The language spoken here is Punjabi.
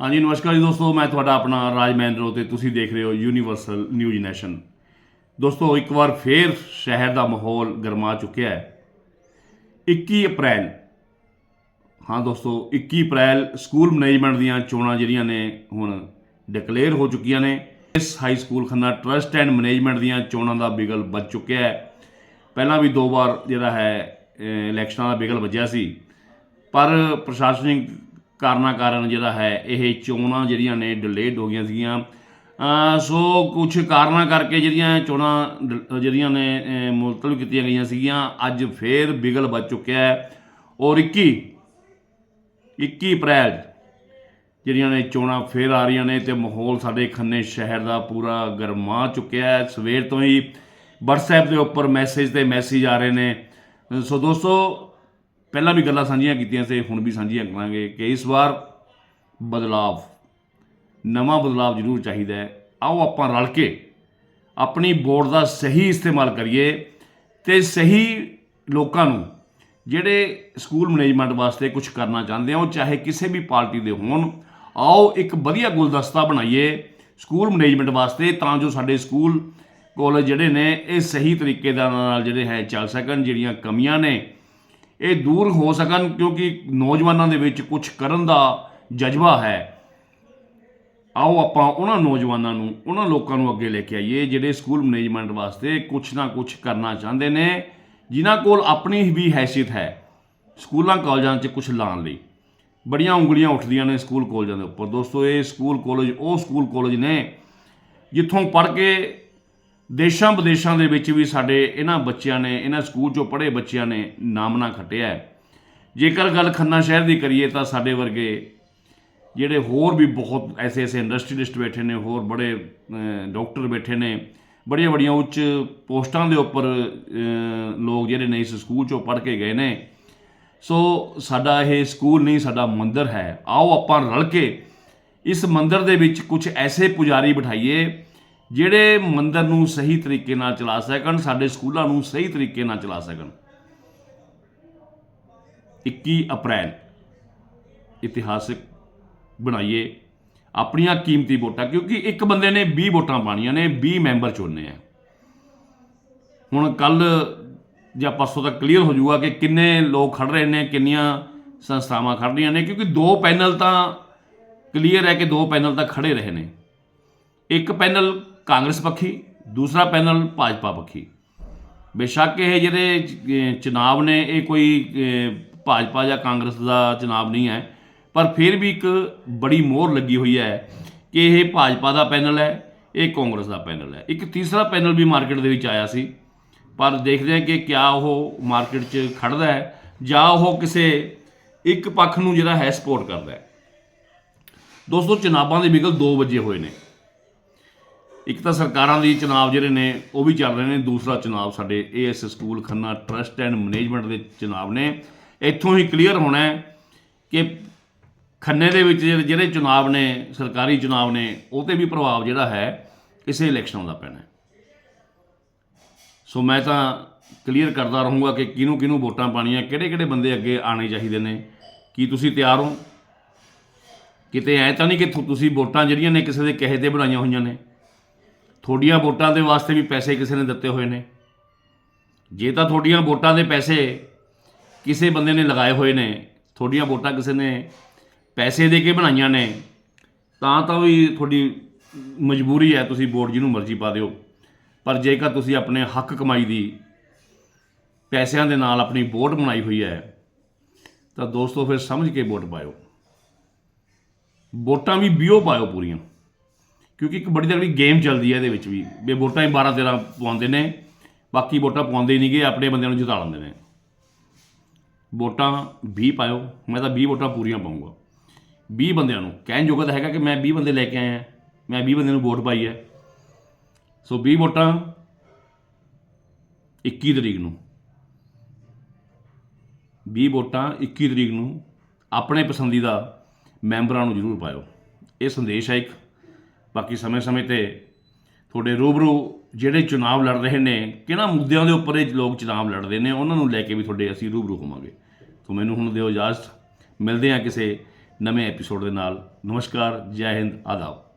ਹਾਂਜੀ, ਨਮਸਕਾਰ ਜੀ ਦੋਸਤੋ, ਮੈਂ ਤੁਹਾਡਾ ਆਪਣਾ ਰਾਜ ਮਹਿੰਦਰੋ ਤੇ ਤੁਸੀਂ ਦੇਖ ਰਹੇ ਹੋ ਯੂਨੀਵਰਸਲ ਨਿਊਜ਼ ਨੈਸ਼ਨ ਦੋਸਤੋ, ਇੱਕ ਵਾਰ ਫੇਰ ਸ਼ਹਿਰ ਦਾ ਮਾਹੌਲ ਗਰਮਾ ਚੁੱਕਿਆ ਹੈ। 21 ਅਪ੍ਰੈਲ, ਹਾਂ ਦੋਸਤੋ 21 ਅਪ੍ਰੈਲ, ਸਕੂਲ ਮੈਨੇਜਮੈਂਟ ਦੀਆਂ ਚੋਣਾਂ ਜਿਹੜੀਆਂ ਨੇ ਹੁਣ ਡਿਕਲੇਅਰ ਹੋ ਚੁੱਕੀਆਂ ਨੇ। ਇਸ high school Khanna trust and management ਦੀਆਂ ਚੋਣਾਂ ਦਾ ਬਿਗਲ ਵੱਜ ਚੁੱਕਿਆ ਹੈ। ਪਹਿਲਾਂ ਵੀ ਦੋ ਵਾਰ ਜਿਹੜਾ ਹੈ ਇਲੈਕਸ਼ਨਾਂ ਦਾ ਬਿਗਲ ਵੱਜਿਆ ਸੀ। ਪਰ ਪ੍ਰਸ਼ਾਸਨਿਕ ਕਾਰਨਾਂ ਕਾਰਨ ਜਿਹੜਾ ਹੈ ਇਹ ਚੋਣਾਂ ਜਿਹੜੀਆਂ ਨੇ ਡਿਲੇਡ ਹੋ ਗਈਆਂ ਸੀਗੀਆਂ। ਸੋ ਕੁਝ ਕਾਰਨਾਂ ਕਰਕੇ ਜਿਹੜੀਆਂ ਚੋਣਾਂ ਡ- ਜਿਹੜੀਆਂ ਨੇ ਅਹ, ਮੁਲਤਵੀ ਕੀਤੀਆਂ ਗਈਆਂ ਸੀਗੀਆਂ ਅੱਜ ਫੇਰ ਬਿਗਲ ਵੱਜ ਚੁੱਕਿਆ ਹੈ। ਔਰ 21 21 ਅਪ੍ਰੈਲ ਜਿਹੜੀਆਂ ਨੇ ਚੋਣਾਂ ਫੇਰ ਆ ਰਹੀਆਂ ਨੇ ਤੇ ਮਾਹੌਲ ਸਾਡੇ ਖੰਨੇ ਸ਼ਹਿਰ ਦਾ ਪੂਰਾ ਗਰਮਾ ਚੁੱਕਿਆ ਹੈ। ਸਵੇਰ ਤੋਂ ਹੀ WhatsApp ਦੇ ਉੱਪਰ ਮੈਸੇਜ ਤੇ ਮੈਸੇਜ ਆ ਰਹੇ ਨੇ। ਸੋ ਦੋਸਤੋ ਪਹਿਲਾਂ ਵੀ ਗੱਲਾਂ ਸਾਂਝੀਆਂ ਕੀਤੀਆਂ ਸੀ, ਹੁਣ ਵੀ ਸਾਂਝੀਆਂ ਕਰਾਂਗੇ ਕਿ ਇਸ ਵਾਰ ਬਦਲਾਵ, ਨਵਾਂ ਬਦਲਾਵ ਜ਼ਰੂਰ ਚਾਹੀਦਾ ਹੈ। ਆਓ ਆਪਾਂ ਰਲ ਕੇ ਆਪਣੀ ਵੋਟ ਦਾ ਸਹੀ ਇਸਤੇਮਾਲ ਕਰੀਏ ਤੇ ਸਹੀ ਲੋਕਾਂ ਨੂੰ ਜਿਹੜੇ ਸਕੂਲ ਮੈਨੇਜਮੈਂਟ ਵਾਸਤੇ ਕੁਝ ਕਰਨਾ ਚਾਹੁੰਦੇ ਆ, ਉਹ ਚਾਹੇ ਕਿਸੇ ਵੀ ਪਾਰਟੀ ਦੇ ਹੋਣ, ਆਓ ਇੱਕ ਵਧੀਆ ਗੁਲਦਸਤਾ ਬਣਾਈਏ ਸਕੂਲ ਮੈਨੇਜਮੈਂਟ ਵਾਸਤੇ, ਤਾਂ ਜੋ ਸਾਡੇ ਸਕੂਲ, ਕਾਲਜ ਜਿਹੜੇ ਨੇ, ਇਹ ਸਹੀ ਤਰੀਕੇ ਦੇ ਨਾਲ ਜਿਹੜੇ ਹੈ, ਚੱਲ ਸਕਣ, ਜਿਹੜੀਆਂ ਕਮੀਆਂ ਨੇ ਇਹ ਦੂਰ ਹੋ ਸਕਣ ਕਿਉਂਕਿ ਨੌਜਵਾਨਾਂ ਦੇ ਵਿੱਚ ਕੁਝ ਕਰਨ ਦਾ ਜਜ਼ਬਾ ਹੈ। ਆਓ ਆਪਾਂ ਉਹਨਾਂ ਨੌਜਵਾਨਾਂ ਨੂੰ, ਉਹਨਾਂ ਲੋਕਾਂ ਨੂੰ ਅੱਗੇ ਲੈ ਕੇ ਆਈਏ ਜਿਹੜੇ ਸਕੂਲ ਮੈਨੇਜਮੈਂਟ ਵਾਸਤੇ ਕੁਝ ਨਾ ਕੁਝ ਕਰਨਾ ਚਾਹੁੰਦੇ ਨੇ, ਜਿਨ੍ਹਾਂ ਕੋਲ ਆਪਣੀ ਵੀ ਹੈਸੀਅਤ ਹੈ ਸਕੂਲਾਂ ਕਾਲਜਾਂ 'ਚ ਕੁਝ ਲਾਉਣ ਲਈ। ਬੜੀਆਂ ਉਂਗਲੀਆਂ ਉੱਠਦੀਆਂ ਨੇ ਸਕੂਲ ਕਾਲਜਾਂ ਦੇ ਉੱਪਰ। ਦੋਸਤੋ, ਇਹ ਸਕੂਲ ਕਾਲਜ, ਉਹ ਸਕੂਲ ਕਾਲਜ ਨੇ ਜਿੱਥੋਂ ਪੜ੍ਹ ਕੇ ਦੇਸ਼ਾਂ ਵਿਦੇਸ਼ਾਂ ਦੇ ਵਿੱਚ ਵੀ ਸਾਡੇ ਇਹਨਾਂ ਬੱਚਿਆਂ ਨੇ ਇਹਨਾਂ ਸਕੂਲ 'ਚੋਂ ਪੜ੍ਹੇ ਬੱਚਿਆਂ ਨੇ ਨਾਮਣਾ ਖੱਟਿਆ ਜੇਕਰ ਗੱਲ ਖੰਨਾ ਸ਼ਹਿਰ ਦੀ ਕਰੀਏ ਤਾਂ ਸਾਡੇ ਵਰਗੇ ਜਿਹੜੇ ਹੋਰ ਵੀ ਬਹੁਤ ਐਸੇ ਐਸੇ ਇੰਡਸਟਰੀਲਿਸਟ ਬੈਠੇ ਨੇ ਹੋਰ ਬੜੇ ਅਹ, ਡਾਕਟਰ ਬੈਠੇ ਨੇ ਬੜੀਆਂ ਬੜੀਆਂ ਉੱਚ ਪੋਸਟਾਂ ਦੇ ਉੱਪਰ ਲੋਕ ਜਿਹੜੇ ਨੇ ਇਸ ਸਕੂਲ 'ਚੋਂ ਪੜ੍ਹ ਕੇ ਗਏ ਨੇ। ਸੋ ਸਾਡਾ ਇਹ ਸਕੂਲ ਨਹੀਂ ਸਾਡਾ ਮੰਦਿਰ ਹੈ। ਆਓ ਆਪਾਂ ਰਲ ਕੇ ਇਸ ਮੰਦਿਰ ਦੇ ਵਿੱਚ ਕੁਝ ਐਸੇ ਪੁਜਾਰੀ ਬਿਠਾਈਏ ਜਿਹੜੇ ਮੰਦਰ ਨੂੰ ਸਹੀ ਤਰੀਕੇ ਨਾਲ ਚਲਾ ਸਕਣ, ਸਾਡੇ ਸਕੂਲਾਂ ਨੂੰ ਸਹੀ ਤਰੀਕੇ ਨਾਲ ਚਲਾ ਸਕਣ। 21 ਅਪ੍ਰੈਲ। ਇਤਿਹਾਸਿਕ ਬਣਾਈਏ ਆਪਣੀਆਂ ਕੀਮਤੀ ਵੋਟਾਂ, ਕਿਉਂਕਿ ਇੱਕ ਬੰਦੇ ਨੇ 20 ਵੋਟਾਂ ਪਾਣੀਆਂ ਨੇ 20 ਮੈਂਬਰ ਚੁਣਨੇ ਆ। ਹੁਣ ਕੱਲ ਜਾਂ ਪਰਸੋਂ ਤੱਕ ਕਲੀਅਰ ਹੋ ਜਾਊਗਾ ਕਿ ਕਿੰਨੇ ਲੋਕ ਖੜ ਰਹੇ ਨੇ, ਕਿੰਨੀਆਂ ਸੰਸਥਾਵਾਂ ਖੜ ਰਹੀਆਂ ਨੇ, ਕਿਉਂਕਿ ਦੋ ਪੈਨਲ ਤਾਂ ਕਲੀਅਰ ਹੈ ਕਿ ਦੋ ਪੈਨਲ ਤਾਂ ਖੜੇ ਰਹੇ ਨੇ। ਇੱਕ ਪੈਨਲ ਕਾਂਗਰਸ ਪੱਖੀ, ਦੂਸਰਾ ਪੈਨਲ ਭਾਜਪਾ ਪੱਖੀ। ਬੇਸ਼ੱਕ ਇਹ ਜਿਹੜੇ ਚੁਣਾਵ ਨੇ, ਇਹ ਕੋਈ ਭਾਜਪਾ ਜਾਂ ਕਾਂਗਰਸ ਦਾ ਚੁਣਾਵ ਨਹੀਂ ਹੈ। ਪਰ ਫਿਰ ਵੀ ਇੱਕ ਬੜੀ ਮੋਹਰ ਲੱਗੀ ਹੋਈ ਹੈ ਕਿ ਇਹ ਭਾਜਪਾ ਦਾ ਪੈਨਲ ਹੈ, ਇਹ ਕਾਂਗਰਸ ਦਾ ਪੈਨਲ ਹੈ। ਇੱਕ ਤੀਸਰਾ ਪੈਨਲ ਵੀ ਮਾਰਕੀਟ ਦੇ ਵਿੱਚ ਆਇਆ ਸੀ। ਪਰ ਦੇਖਦੇ ਹਾਂ ਕਿ ਕਿਆ ਉਹ ਮਾਰਕੀਟ 'ਚ ਖੜਦਾ ਹੈ, ਜਾਂ ਉਹ ਕਿਸੇ ਇੱਕ ਪੱਖ ਨੂੰ ਜਿਹੜਾ ਹੈ ਸਪੋਰਟ ਕਰਦਾ ਹੈ। ਦੋਸਤੋ, ਚੁਣਾਵਾਂ ਦੇ ਵਿਗਲ 2 ਵਜੇ ਹੋਏ ਨੇ। ਇੱਕ ਤਾਂ ਸਰਕਾਰਾਂ ਦੀ ਚੁਣਾਵ ਜਿਹੜੇ ਨੇ, ਉਹ ਵੀ ਚੱਲ ਰਹੇ ਨੇ। ਦੂਸਰਾ ਚੁਣਾਵ ਸਾਡੇ AS school Khanna trust and management ਦੇ ਚੁਣਾਵ ਨੇ। ਇੱਥੋਂ ਹੀ ਕਲੀਅਰ ਹੋਣਾ ਹੈ ਕਿ ਖੰਨੇ ਦੇ ਵਿੱਚ ਜਿਹੜੇ ਚੁਣਾਵ ਨੇ, ਸਰਕਾਰੀ ਚੁਣਾਵ ਨੇ, ਉਹ ਤੇ ਵੀ ਪ੍ਰਭਾਵ ਜਿਹੜਾ ਹੈ ਕਿਸੇ ਇਲੈਕਸ਼ਨ ਦਾ ਪੈਣਾ ਸੋ ਮੈਂ ਤਾਂ ਕਲੀਅਰ ਕਰਦਾ ਰਹੂੰਗਾ ਕਿ ਕਿਹਨੂੰ ਕਿਹਨੂੰ ਵੋਟਾਂ ਪਾਣੀਆਂ ਕਿਹੜੇ ਕਿਹੜੇ ਬੰਦੇ ਅੱਗੇ ਆਣੇ ਚਾਹੀਦੇ ਨੇ। ਕੀ ਤੁਸੀਂ ਤਿਆਰ ਹੋ? ਕਿਤੇ ਐ ਤਾਂ ਨਹੀਂ ਕਿ ਤੁਸੀਂ ਵੋਟਾਂ ਜਿਹੜੀਆਂ ਨੇ ਕਿਸੇ ਦੇ ਕਹੇ ਤੇ ਬਣਾਈਆਂ ਹੋਈਆਂ ਨੇ। ਤੁਹਾਡੀਆਂ ਵੋਟਾਂ ਦੇ ਵਾਸਤੇ ਵੀ ਪੈਸੇ ਕਿਸੇ ਨੇ ਦਿੱਤੇ ਹੋਏ ਨੇ। ਜੇ ਤਾਂ ਤੁਹਾਡੀਆਂ ਵੋਟਾਂ ਦੇ ਪੈਸੇ ਕਿਸੇ ਬੰਦੇ ਨੇ ਲਗਾਏ ਹੋਏ ਨੇ, ਤੁਹਾਡੀਆਂ ਵੋਟਾਂ ਕਿਸੇ ਨੇ ਪੈਸੇ ਦੇ ਕੇ ਬਣਾਈਆਂ ਨੇ, ਤਾਂ ਤਾਂ ਵੀ ਤੁਹਾਡੀ ਮਜਬੂਰੀ ਹੈ, ਤੁਸੀਂ ਵੋਟ ਜਿਹਨੂੰ ਮਰਜ਼ੀ ਪਾ ਦਿਓ। ਪਰ ਜੇਕਰ ਤੁਸੀਂ ਆਪਣੇ ਹੱਕ ਕਮਾਈ ਦੀ ਪੈਸਿਆਂ ਦੇ ਨਾਲ ਆਪਣੀ ਵੋਟ ਬਣਾਈ ਹੋਈ ਹੈ, ਤਾਂ ਦੋਸਤੋ ਫਿਰ ਸਮਝ ਕੇ ਵੋਟ ਪਾਇਓ। ਵੋਟਾਂ ਵੀ ਬਿਓ ਪਾਇਓ ਪੂਰੀਆਂ। ਕਿਉਂਕਿ ਇੱਕ ਬੜੀ ਤਗੜੀ ਗੇਮ ਚੱਲਦੀ ਹੈ ਇਹਦੇ ਵਿੱਚ ਵੀ। ਵੀ ਵੋਟਾਂ ਹੀ 12 13 ਪਵਾਉਂਦੇ ਨੇ, ਬਾਕੀ ਵੋਟਾਂ ਪਵਾਉਂਦੇ ਹੀ ਨਹੀਂਗੇ ਆਪਣੇ ਬੰਦਿਆਂ ਨੂੰ ਜਿਤਾ ਲੈਂਦੇ ਨੇ। ਵੋਟਾਂ 20 ਪਾਇਓ, ਮੈਂ ਤਾਂ 20 ਵੋਟਾਂ ਪੂਰੀਆਂ ਪਾਉਂਗਾ 20 ਬੰਦਿਆਂ ਨੂੰ, ਕਹਿਣ ਜੋਗਾ ਤਾਂ ਹੈਗਾ ਕਿ ਮੈਂ 20 ਬੰਦੇ ਲੈ ਕੇ ਆਇਆ, ਮੈਂ 20 ਬੰਦਿਆਂ ਨੂੰ ਵੋਟ ਪਾਈ ਹੈ। ਸੋ 20 ਵੋਟਾਂ 21 ਤਰੀਕ ਨੂੰ। 20 ਵੋਟਾਂ 21 ਤਰੀਕ ਨੂੰ, ਆਪਣੇ ਪਸੰਦੀਦਾ ਮੈਂਬਰਾਂ ਨੂੰ ਜ਼ਰੂਰ ਪਾਇਓ। ਇਹ ਸੰਦੇਸ਼ ਹੈ ਇੱਕ ਬਾਕੀ ਸਮੇਂ-ਸਮੇਂ ਤੇ ਤੁਹਾਡੇ ਰੂਬਰੂ ਜਿਹੜੇ ਚੁਣਾਵ ਲੜ ਰਹੇ ਨੇ, ਕਿਹਨਾਂ ਮੁੱਦਿਆਂ ਦੇ ਉੱਪਰ ਇਹ ਲੋਕ ਚੁਣਾਵ ਲੜਦੇ ਨੇ, ਉਹਨਾਂ ਨੂੰ ਲੈ ਕੇ ਵੀ ਤੁਹਾਡੇ ਅਸੀਂ ਰੂਬਰੂ ਹੋਵਾਂਗੇ। ਤੋਂ ਮੈਨੂੰ ਹੁਣ ਦਿਓ ਇਜਾਜ਼ਤ। ਮਿਲਦੇ ਹਾਂ ਕਿਸੇ ਨਵੇਂ ਐਪੀਸੋਡ ਦੇ ਨਾਲ। ਨਮਸਕਾਰ। ਜੈ ਹਿੰਦ। ਆਦਾਬ।